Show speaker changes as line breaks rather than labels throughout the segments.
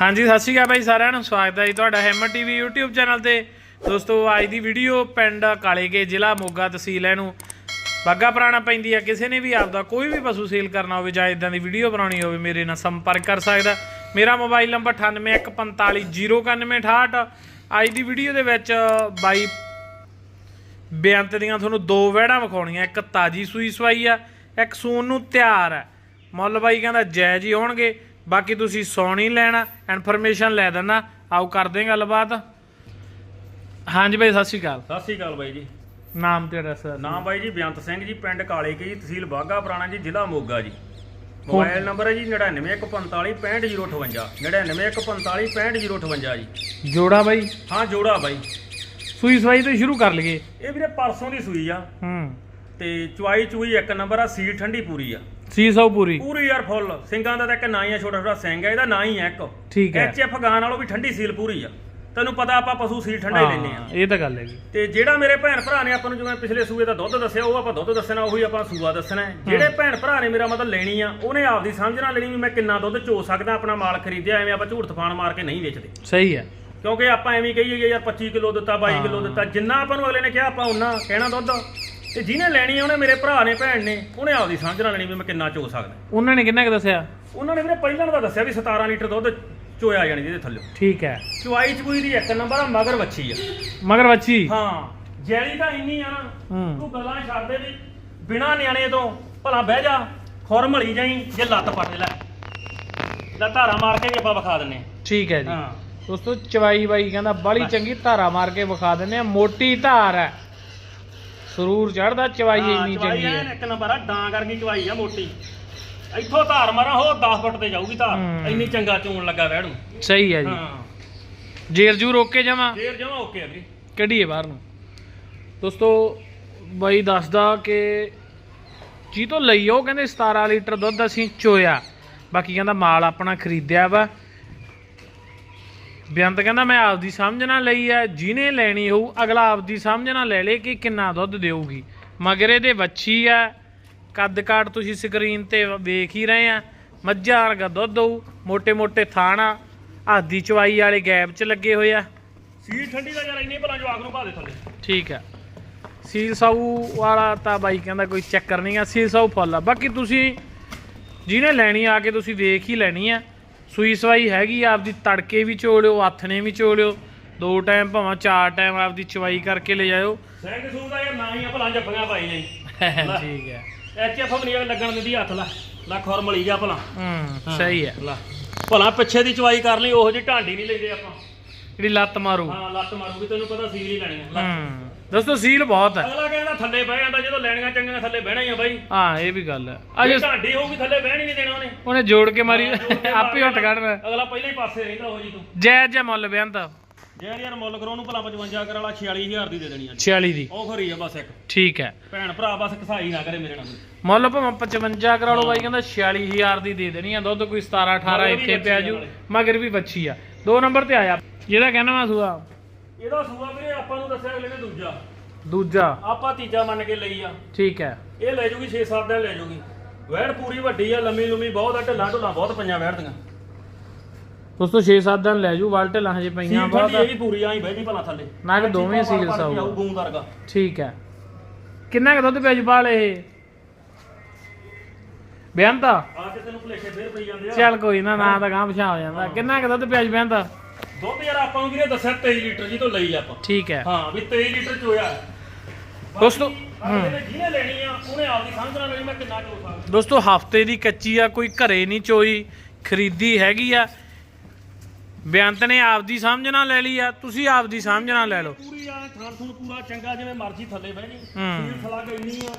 ਹਾਂਜੀ, ਸਤਿ ਸ਼੍ਰੀ ਅਕਾਲ ਬਾਈ ਸਾਰਿਆਂ ਨੂੰ। ਸਵਾਗਤ ਹੈ ਜੀ ਤੁਹਾਡਾ ਹੈਮਰ ਟੀਵੀ YouTube ਚੈਨਲ ਤੇ। ਦੋਸਤੋ, ਅੱਜ ਦੀ ਵੀਡੀਓ ਪਿੰਡ ਕਾਲੇਕੇ ਜ਼ਿਲ੍ਹਾ ਮੋਗਾ ਤਹਿਸੀਲ ਹੈ ਨੂੰ ਬਾਗਾ ਪੁਰਾਣਾ ਪੈਂਦੀ ਹੈ ਕਿਸੇ ਨੇ ਵੀ ਆਪਦਾ ਕੋਈ ਵੀ ਪਸ਼ੂ ਸੇਲ ਕਰਨਾ ਹੋਵੇ ਜਾਂ ਇਦਾਂ ਦੀ ਵੀਡੀਓ ਬਣਾਉਣੀ ਹੋਵੇ, ਮੇਰੇ ਨਾਲ ਸੰਪਰਕ ਕਰ ਸਕਦਾ। ਮੇਰਾ ਮੋਬਾਈਲ ਨੰਬਰ 9814509868 ਅੱਜ ਦੀ ਵੀਡੀਓ ਦੇ ਵਿੱਚ ਬਾਈ ਬੇਅੰਤ ਦੀਆਂ ਤੁਹਾਨੂੰ ਦੋ ਵਹਿੜਾਂ ਵਿਖਾਉਣੀਆਂ, ਇੱਕ ਤਾਜੀ ਸੂਈ ਸਵਾਈ ਆ, ਇੱਕ ਸੂਨ ਨੂੰ ਤਿਆਰ ਹੈ ਮੁੱਲ ਬਾਈ ਕਹਿੰਦਾ ਜੈ ਜੀ ਹੋਣਗੇ। ਬਾਕੀ ਤੁਸੀਂ ਸੌਣ ਲੈਣਾ ਇਨਫੋਰਮੇਸ਼ਨ ਲੈ ਦੇਣਾ ਆਓ ਕਰਦੇ ਹਾਂ ਗੱਲਬਾਤ। ਹਾਂਜੀ ਬਾਈ ਸਤਿ ਸ਼੍ਰੀ ਅਕਾਲ।
ਸਤਿ ਸ੍ਰੀ ਅਕਾਲ ਬਾਈ ਜੀ।
ਨਾਮ ਤੇ ਐਡਰੈਸ
ਨਾਮ ਬਾਈ ਜੀ ਬੇਅੰਤ ਸਿੰਘ ਜੀ ਪਿੰਡ ਕਾਲੇ ਕੀ ਤਹਿਸੀਲ ਬਾਗਾ ਪੁਰਾਣਾ ਜੀ ਜ਼ਿਲ੍ਹਾ ਮੋਗਾ ਜੀ। ਮੋਬਾਈਲ ਨੰਬਰ ਹੈ ਜੀ 9915565058 9915565058 ਜੀ।
ਜੋੜਾ ਬਾਈ।
ਹਾਂ ਜੋੜਾ ਬਾਈ।
ਸੂਈ ਸਵਾਈ ਤੋਂ ਸ਼ੁਰੂ ਕਰ ਲਈਏ।
ਇਹ ਵੀਰੇ ਪਰਸੋਂ ਦੀ ਸੂਈ ਆ।
ਹੂੰ।
ਤੇ ਚੁਆਈ ਚੂਈ ਇੱਕ ਨੰਬਰ ਆ ਸੀਲ ਠੰਡੀ ਪੂਰੀ ਆ।
ਸੀ ਸੌ ਪੂਰੀ।
ਪੂਰੀ ਯਾਰ ਫੁੱਲ। ਸਿੰਘਾਂ ਦਾ ਤਾਂ ਇੱਕ ਨਾ ਹੀ ਆ ਛੋਟਾ ਛੋਟਾ ਸਿੰਘ ਆ ਇਹਦਾ ਨਾ ਹੀ ਆ ਇੱਕ।
ਠੀਕ ਹੈ।
ਐਚ ਐਫ ਗਾਂ ਨਾਲੋਂ ਵੀ ਠੰਡੀ ਸੀਲ ਪੂਰੀ ਆ। ਤੈਨੂੰ ਪਤਾ ਆਪਾਂ ਪਸ਼ੂ ਸੀਲ ਠੰਡਾ ਹੀ ਲੈਨੇ ਆ
ਹਾਂ, ਇਹ ਤਾਂ ਗੱਲ ਹੈਗੀ।
ਤੇ ਜਿਹੜਾ ਮੇਰੇ ਭੈਣ ਭਰਾ ਨੇ ਆਪਾਂ ਨੂੰ ਜਿਵੇਂ ਪਿਛਲੇ ਸੂਏ ਦਾ ਦੁੱਧ ਦੱਸਿਆ ਉਹ ਆਪਾਂ ਦੁੱਧ ਦੱਸਣਾ ਉਹੀ ਆਪਾਂ ਸੂਆ ਦੱਸਣਾ ਹੈ। ਜਿਹੜੇ ਭੈਣ ਭਰਾ ਨੇ ਮੇਰਾ ਮਤਲਬ ਲੈਣੀ ਆ ਉਹਨੇ ਆਪਦੀ ਸਮਝ ਨਾਲ ਲੈਣੀ ਵੀ ਮੈਂ ਕਿੰਨਾ ਦੁੱਧ ਚੋ ਸਕਦਾ ਆਪਣਾ ਮਾਲ ਖਰੀਦਿਆ ਐਵੇਂ ਆਪਾਂ ਝੂਠ ਤਫਾਨ ਮਾਰ ਕੇ ਨਹੀਂ ਵੇਚਦੇ।
ਸਹੀ ਹੈ।
ਕਿਉਂਕਿ ਆਪਾਂ ਐਵੇਂ ਕਹੀਏ ਯਾਰ 25 ਕਿਲੋ ਦਿੱਤਾ 22 ਕਿਲੋ ਦਿੱਤਾ ਜਿੰਨਾ ਆਪਾਂ ਨੂੰ ਅਗਲੇ ਨੇ ਕਿਹਾ ਆਪਾਂ ਉਹਨਾਂ ਕਹਿਣਾ ਦੁੱਧ। ਤੇ ਜਿਹਨੇ ਲੈਣੀ ਆ ਉਹਨੇ ਮੇਰੇ ਭਰਾ ਨੇ ਭੈਣ ਨੇ ਉਹਨੇ ਆਪਦੀ ਸਮਝ ਨਾਲ ਲੈਣੀ ਵੀ ਮੈਂ ਕਿੰਨਾ ਚੋ ਸਕਦਾ।
ਉਹਨਾਂ ਨੇ ਕਿੰਨਾ ਕੁ ਦੱਸਿਆ?
ਉਹਨਾਂ ਨੇ ਵੀਰੇ ਪਹਿਲਾਂ ਤਾਂ ਦੱਸਿਆ ਵੀ 17 ਲੀਟਰ ਦੁੱਧ ਚੋਇਆ ਜਾਣੀ ਜਿਹਦੇ ਥੱਲੇ।
ਠੀਕ ਹੈ।
ਚੁਆਈ ਚੁਈ ਦੀ ਇੱਕ ਨੰਬਰ ਆ ਮਗਰ ਵੱਛੀ ਆ।
ਮਗਰ ਬੱਚੀ
ਹਾਂ ਜੈਲੀ ਤਾਂ ਇੰਨੀ ਆ ਨਾ
ਹੂੰ।
ਤੂੰ ਗੱਲਾਂ ਛੱਡ ਦੇ ਵੀ ਬਿਨਾ ਨਿਆਣੇ ਤੋਂ ਭਲਾ ਬਹਿ ਜਾ ਖੁਰ ਮਲੀ ਜਾਈ ਜੇ ਲੱਤ ਪੱਟ ਲੈ। ਲੈ ਧਾਰਾ ਮਾਰ ਕੇ ਵੀ ਆਪਾਂ ਵਿਖਾ ਦਿੰਨੇ
ਠੀਕ ਹੈ ਜੀ।
ਹਾਂ।
ਦੋਸਤੋ ਚਵਾਈ ਬਾਈ ਕਹਿੰਦਾ ਬੜੀ ਚੰਗੀ ਧਾਰਾ ਮਾਰ ਕੇ ਵਿਖਾ ਦਿੰਦੇ ਆ ਮੋਟੀ ਧਾਰ ਹੈ। ਸਰੂਰ ਚੜਦਾ ਚਵਾਈ
ਹਾਂ,
ਇੰਨੀ
ਚਵਾਈ
ਚੰਗੀ
ਐਨ
ਹੈ।
ਇੱਕ ਨੰਬਰ ਆ ਡਾਂ ਕਰਕੇ ਚਵਾਈ ਆ ਮੋਟੀ। ਇੱਥੋਂ ਧਾਰ ਮਾਰਾਂ ਹੋ 10 ਫੁੱਟ ਤੇ ਜਾਊਗੀ ਧਾਰ। ਇੰਨੀ ਚੰਗਾ ਚੂਣ ਲੱਗਾ ਵਹਿੜੂ
ਸਹੀ ਹੈ ਜੀ।
ਹਾਂ।
ਜੇਰ ਜੂ ਰੋਕ ਕੇ ਜਾਵਾਂ?
ਫੇਰ ਜਮਾ ਓਕੇ ਆ ਵੀ
ਕੱਢੀਏ ਬਾਹਰ ਨੂੰ। ਦੋਸਤੋ ਬਾਈ ਦੱਸਦਾ ਕਿ ਜੀ ਤੋਂ ਲਈ ਉਹ ਕਹਿੰਦੇ 17 ਲੀਟਰ ਦੁੱਧ ਅਸੀਂ ਚੋਇਆ। ਬਾਕੀ ਕਹਿੰਦਾ ਮਾਲ ਆਪਣਾ ਖਰੀਦਿਆ ਵਾ। ਬੇਅੰਤ ਕਹਿੰਦਾ ਮੈਂ ਆਪਦੀ ਸਮਝ ਨਾਲ ਲਈ ਆ ਜਿਹਨੇ ਲੈਣੀ ਹੋਊ ਅਗਲਾ ਆਪਦੀ ਸਮਝ ਨਾਲ ਲੈ ਲੇ ਕਿ ਕਿੰਨਾ ਦੁੱਧ ਦੇਊਗੀ। ਮਗਰ ਇਹਦੇ ਵੱਛੀ ਆ ਕੱਦ ਕਾਟ ਤੁਸੀਂ ਸਕਰੀਨ ਤੇ ਵੇਖ ਹੀ ਰਹੇ ਆ। ਮੱਝਾਂ ਵਰਗਾ ਦੁੱਧ ਦਊ ਮੋਟੇ ਮੋਟੇ ਥਾਣਾ ਆਦੀ ਚਵਾਈ ਵਾਲੇ ਗੈਪ 'ਚ ਲੱਗੇ ਹੋਏ ਆ।
ਸੀਲ ਠੰਡੀ ਦਾ ਯਾਰ ਇੰਨੇ ਭਲਾ ਜਵਾਕ ਨੂੰ ਪਾ ਦੇ ਥੱਲੇ।
ਠੀਕ ਹੈ ਸੀਲ ਸਾਊ ਵਾਲਾ ਤਾਂ ਬਾਈ ਕਹਿੰਦਾ ਕੋਈ ਚੱਕਰ ਨਹੀਂ ਆ ਸੀਲ ਸਾਊ ਫੁੱਲ ਆ। ਬਾਕੀ ਤੁਸੀਂ ਜਿਹਨੇ ਲੈਣੀ ਆ ਕੇ ਤੁਸੀਂ ਵੇਖ ਹੀ ਲੈਣੀ ਆ। ਸੂਈ ਸਵਾਈ ਹੈਗੀ ਆ, ਆਪਦੀ ਤੜਕੇ ਵੀ ਚੋਲਿਓ ਨੇ ਵੀ ਚੋਲਿਓ। ਦੋ ਟਾਈਮ ਭਾਵੇਂ ਚਾਰ ਟਾਈਮ ਆਪਦੀ ਚਵਾਈ ਕਰਕੇ ਲੈ ਜਾਇਓ।
ਸਿੰਘ ਸੂਰ ਦਾ ਯਾਰ ਨਾ ਹੀ ਭਲਾ ਜੱਫੀਆਂ ਪਾਈ ਜਾਈ।
ਠੀਕ ਹੈ
ਐਚ ਐਫ ਨਹੀਂ ਲੱਗਣ ਦਿੰਦੀ ਹੱਥ ਲਾ। ਲੈ ਖੁਰ ਮਲੀ ਜਾ ਭਲਾ।
ਹੂੰ ਸਹੀ ਹੈ
ਲਾ। ਭਲਾ ਪਿੱਛੇ ਦੀ ਚਵਾਈ ਕਰ ਲਈ ਉਹੋ ਜਿਹੀ ਢਾਂਡੀ ਨਹੀਂ ਲੈਂਦੇ ਆਪਾਂ।
ਜਿਹੜੀ ਲੱਤ ਮਾਰੂ।
ਹਾਂ ਲੱਤ ਮਾਰੂਗੀ ਤੈਨੂੰ ਪਤਾ ਸੀਲ ਹੀ ਲੈਣੀ ਆ
ਹੂੰ ਦੋਸਤੋ ਸੀਲ ਬਹੁਤ ਹੈ
ਅਗਲਾ ਕਹਿੰਦਾ ਥੱਲੇ ਬਹਿ ਜਾਂਦਾ ਜਦੋਂ ਲੈਣੀਆਂ ਚੰਗੀਆਂ ਥੱਲੇ ਬਹਿਣਾ ਹੀ ਆ ਬਾਈ।
ਹਾਂ ਇਹ ਵੀ ਗੱਲ ਹੈ
ਜੇ
ਅਜੇ
ਢਾਂਡੀ ਹੋਊਗੀ ਥੱਲੇ ਬਹਿਣ ਹੀ ਨਹੀਂ ਦੇਣਾ ਉਹਨੇ।
ਉਹਨੇ ਜੋੜ ਕੇ ਮਾਰੀ
ਹਾਂ,
ਆਪੇ ਹਟ। ਕੱਢਣਾ
ਅਗਲਾ ਪਹਿਲਾਂ ਹੀ ਪਾਸੇ ਰਹਿੰਦਾ ਉਹ ਜੀ ਤੂੰ।
ਜੈ ਜੈ ਮੁੱਲ ਬੇਅੰਤ
ਜੇ ਯਾਰ ਮੁੱਲ ਕਰੋ ਉਹਨੂੰ ਭਲਾ 55 ਕਰ ਵਾਲਾ 46000 ਦੀ ਦੇ ਦੇਣੀ ਆ
46 ਦੀ।
ਉਹ ਖਰੀ ਆ ਬਸ ਇੱਕ।
ਠੀਕ ਹੈ
ਭੈਣ ਭਰਾ ਬਸ ਕਸਾਈ ਨਾ ਕਰੇ ਮੇਰੇ ਨਾਲ
ਮੁੱਲ ਭਾਵੇਂ 55 ਕਰਾ ਲਓ ਬਾਈ ਕਹਿੰਦਾ 46000 ਦੀ ਦੇ ਦੇਣੀ ਆ। ਦੁੱਧ ਕੋਈ 17 18
ਮਗਰ ਵੀ
ਇੱਥੇ ਪਿਆ ਜੂ। ਮਗਰ ਵੀ ਬੱਚੀ ਆ। ਦੋ ਨੰਬਰ ਤੇ ਆਇਆ। ਜਿਹੜਾ ਕਹਿੰਦਾ ਵਾ ਸੂਆ?
ਇਹਦਾ ਸੂਆ ਵੀਰੇ ਆਪਾਂ ਨੂੰ ਦੱਸਿਆ ਅਗਲੇ ਨੇ ਦੂਜਾ।
ਦੂਜਾ।
ਆਪਾਂ ਤੀਜਾ ਮੰਨ ਕੇ ਲਈ ਆ।
ਠੀਕ ਹੈ।
ਇਹ ਲੈ ਜੂਗੀ 6-7 ਦਿਨ ਲੈ ਜੂਗੀ। ਵਹਿੜ ਪੂਰੀ ਵੱਡੀ ਆ ਲੰਮੀ ਲੰਮੀ ਬਹੁਤ ਆ ਢਿੱਲਾਂ ਢੁੱਲਾਂ ਬਹੁਤ ਪਈਆਂ ਵਹਿੜ ਦੀਆਂ।
ਦੋਸਤੋ 6-7 ਦਿਨ ਲੈ ਜੂ ਵਾਲਟੇ ਲਾਂ ਹਜੇ ਪਈਆਂ ਬਹੁਤ
ਇਹ ਵੀ ਪੂਰੀ ਆਈ ਬਹਿ ਜੀ ਭਲਾ ਥੱਲੇ।
ਨਾ ਕਿ ਦੋਵੇਂ ਸੀਲ ਸਾਊ
ਗੂੰ ਵਰਗਾ।
ਠੀਕ ਹੈ। ਕਿੰਨਾ ਕੁ ਦੁੱਧ ਪਿਆ ਜੂ ਬਾਲ ਇਹ? ਬਿਆਨ ਤਾਂ
ਆ ਕੇ ਤੈਨੂੰ ਭਲੇਖੇ ਫੇਰ ਪਈ ਜਾਂਦੇ ਆ।
ਚੱਲ ਕੋਈ ਨਾ ਨਾ ਤਾਂ ਗਾਂ ਪਛਾ ਹੋ ਜਾਂਦਾ। ਕਿੰਨਾ ਕੁ ਦੁੱਧ ਪਿਆ ਜੂ ਬਿਆਨ ਤਾਂ
ਦੁੱਧ ਯਾਰ ਆਪਾਂ ਨੂੰ ਵੀਰੇ ਦੱਸਿਆ 23 ਲੀਟਰ ਜੀ ਤੋਂ ਲਈ ਆਪਾਂ।
ਠੀਕ ਹੈ।
ਹਾਂ ਵੀ 23 ਲੀਟਰ ਚੋਇਆ
ਦੋਸਤੋ,
ਜਿਹਨੇ ਲੈਣੀ ਆ ਉਹਨੇ ਆਪਦੀ ਸਮਝ ਨਾਲ ਮੈਂ ਕਿੰਨਾ ਚੋ ਸਕਦਾ।
ਦੋਸਤੋ ਹਫ਼ਤੇ ਦੀ ਕੱਚੀ ਆ ਕੋਈ ਘਰੇ ਨਹੀਂ ਚੋਈ ਖਰੀਦੀ ਹੈਗੀ ਆ। ਬੇਅੰਤ ਨੇ ਆਪਦੀ ਸਮਝ ਨਾਲ ਲੈ ਲਈ ਆ ਤੁਸੀਂ ਆਪਦੀ ਸਮਝ ਨਾਲ ਲੈ ਲਓ।
ਪੂਰੀ ਆ ਥਾਂ ਥੂਣ ਪੂਰਾ ਚੰਗਾ ਜਿਵੇਂ ਮਰਜ਼ੀ ਥੱਲੇ ਬਹਿ ਜੀ ਸਲਾਗ ਇੰਨੀ ਆ।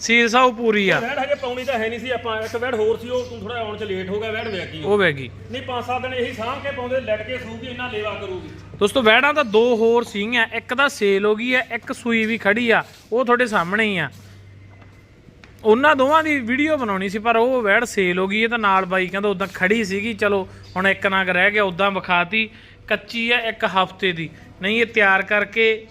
ਸੀਲ ਸਾਊ ਪੂਰੀ ਆ।
ਵੈੜ ਹਜੇ ਪਾਉਣੀ ਤਾਂ ਹੈ ਨਹੀਂ ਸੀ ਆਪਾਂ ਇੱਕ ਵੈੜ ਹੋਰ ਸੀ ਉਹ ਤੂੰ ਥੋੜਾ ਆਉਣ ਚ ਲੇਟ ਹੋ ਗਿਆ ਵੈੜ ਗਈ।
ਉਹ ਵੈਗੀ
ਨਹੀਂ ਪੰਜ ਸੱਤ ਦਿਨ ਇਹੀ ਸਾਂਭ ਕੇ ਪਾਉਂਦੇ ਲੱਟ ਕੇ ਸੂਗੀ ਇੰਨਾ ਲੇਵਾ ਕਰੂਗੀ।
ਦੋਸਤੋ ਵੈੜਾਂ ਤਾਂ ਦੋ ਹੋਰ ਸੀਗੀਆਂ ਇੱਕ ਤਾਂ ਸੇਲ ਹੋ ਗਈ ਹੈ ਇੱਕ ਸੂਈ ਵੀ ਖੜੀ ਆ ਉਹ ਤੁਹਾਡੇ ਸਾਹਮਣੇ ਹੀ ਆ। ਉਹਨਾਂ ਦੋਵਾਂ ਦੀ ਵੀਡੀਓ ਬਣਾਉਣੀ ਸੀ ਪਰ ਉਹ ਵੈੜ ਸੇਲ ਹੋ ਗਈ ਹੈ ਤਾਂ ਨਾਲ ਬਾਈ ਕਹਿੰਦਾ ਉਦਾਂ ਖੜੀ ਸੀਗੀ ਚਲੋ ਹੁਣ ਇੱਕ ਨਗ ਰਹਿ ਗਿਆ ਉਦਾਂ ਵਿਖਾਤੀ ਕੱਚੀ ਹੈ ਇੱਕ ਹਫ਼ਤੇ ਦੀ। ਨਹੀਂ ਇਹ ਤਿਆਰ ਕਰਕੇ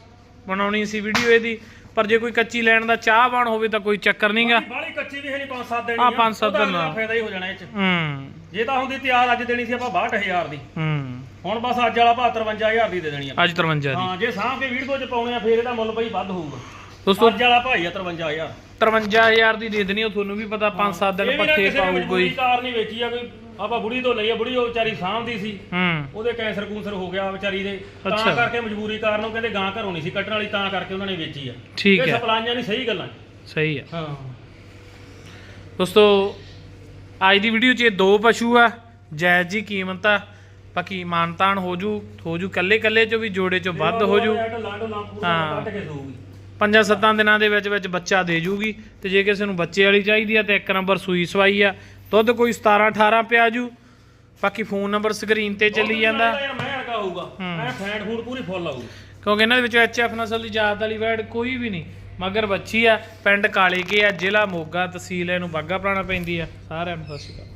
ਬਣਾਉਣੀ ਸੀ ਵੀਡੀਓ ਇਹਦੀ। ਪਰ ਜੇ ਕੋਈ ਕੱਚੀ ਲੈਣ ਦਾ ਚਾਹਵਾਨ ਹੋਵੇ ਤਾਂ ਕੋਈ ਚੱਕਰ ਨਹੀਂਗਾ।
ਬਾਲੀ ਕੱਚੀ ਵੀ ਹੈ ਨਹੀਂ 5-7 ਦੇਣੀ
ਦਿਨ ਨਾਲ।
ਫਾਇਦਾ ਹੀ ਹੋ ਜਾਣਾ ਇਹ ਚ।
ਹੂੰ।
ਜੇ ਤਾਂ ਹੁੰਦੀ ਤਿਆਰ ਅੱਜ ਦੇਣੀ ਸੀ ਆਪਾਂ 62000 ਦੀ।
ਹੂੰ।
ਹੁਣ ਬਸ ਅੱਜ ਵਾਲਾ 55000 ਦੀ ਦੇ ਦੇਣੀ ਆ।
ਅੱਜ 53 ਦੀ।
ਹਾਂ ਜੇ ਸਾਂਭ ਕੇ ਵੀਡੀਓ ਚ ਪਾਉਣੇ ਆ ਫੇਰ ਇਹਦਾ ਮੁੱਲ ਬਈ ਵੱਧ ਹੋਊਗਾ।
ਦੋਸਤੋ
ਅੱਜ ਵਾਲਾ ਭਾਈ ਆ 53000
53000 ਦੀ ਦੇ ਦੇਣੀ ਉਹ ਤੁਹਾਨੂੰ ਵੀ ਪਤਾ 5-7 ਦਿਨ
ਇਹ ਨੇ
ਪਾਉ ਕੋਈ।
ਕਾਰ ਨਹੀਂ ਵੇਚੀ ਆ ਕੋਈ ਆਪਾਂ ਬੁੜੀ ਤੋਂ ਲਈ ਆ ਬੁੜੀ ਉਹ ਵਿਚਾਰੀ ਸਾਂਭਦੀ ਸੀ।
ਹੂੰ।
ਉਹਦੇ ਕੈਂਸਰ ਕੂੰਸਰ ਹੋ ਗਿਆ ਵਿਚਾਰੀ ਦੇ। ਤਾਂ। ਕਰਕੇ ਮਜਬੂਰੀ ਕਾਰਨ ਉਹ ਕਹਿੰਦੇ ਗਾਂ ਘਰੋਂ ਨਹੀਂ ਸੀ ਕੱਟਣ ਵਾਲੀ ਤਾਂ ਕਰਕੇ ਉਹਨਾਂ ਨੇ ਵੇਚੀ ਆ।
ਠੀਕ
ਇਹ
ਹੈ।
ਸਪਲਾਈਆਂ ਨਹੀਂ ਸਹੀ ਗੱਲਾਂ।
ਸਹੀ ਹੈ
ਹਾਂ।
ਦੋਸਤੋ ਅੱਜ ਦੀ ਵੀਡੀਓ 'ਚ ਇਹ ਦੋ ਪਸ਼ੂ ਆ ਜਾਇਜ਼ ਜੀ ਕੀਮਤ ਆ ਬਾਕੀ ਮਾਨਤਾਨ ਹੋ ਜੂ ਹੋ ਜੂ ਕੱਲੇ ਕੱਲੇ 'ਚ ਵੀ ਜੋੜੇ 'ਚ ਵੱਧ ਹੋ ਜੂ। ਹਾਂ। ਪੰਜਾਂ ਸੱਤਾਂ ਦਿਨਾਂ ਦੇ ਵਿੱਚ ਵਿੱਚ ਬੱਚਾ ਦੇ ਜੂਗੀ ਤੇ ਜੇ ਕਿਸੇ ਨੂੰ ਬੱਚੇ ਵਾਲੀ ਚਾਹੀਦੀ ਆ ਤੇ ਇੱਕ ਨੰਬਰ ਸੂਈ ਸਵਾਈ ਆ। ਦੁੱਧ ਕੋਈ 17 18 ਪਿਆ ਜੂ। ਬਾਕੀ ਫੋਨ ਨੰਬਰ ਸਕਰੀਨ ਤੇ ਚੱਲੀ ਜਾਂਦਾ।
ਯਾਰ ਮੈਂ ਅਰਗਾ ਹੋਊਗਾ ਮੈਂ ਫੈਂਟ ਫੂਡ ਪੂਰੀ ਫੁੱਲ ਆਊਗੀ।
ਕਿਉਂਕਿ ਇਹਨਾਂ ਦੇ ਵਿੱਚ ਐਚਐਫ ਨਸਲ ਦੀ ਜਾਤ ਵਾਲੀ ਵੈੜ ਕੋਈ ਵੀ ਨਹੀਂ ਮਗਰ ਬੱਚੀ ਆ ਪਿੰਡ ਕਾਲੇ ਕੇ ਆ ਜ਼ਿਲ੍ਹਾ ਮੋਗਾ ਤਹਿਸੀਲ ਇਹਨੂੰ ਬਾਗਾ ਪੁਰਾਣਾ ਪੈਂਦੀ ਆ। ਸਾਰਿਆਂ ਨੂੰ ਸਤਿ ਸ਼੍ਰੀ ਅਕਾਲ।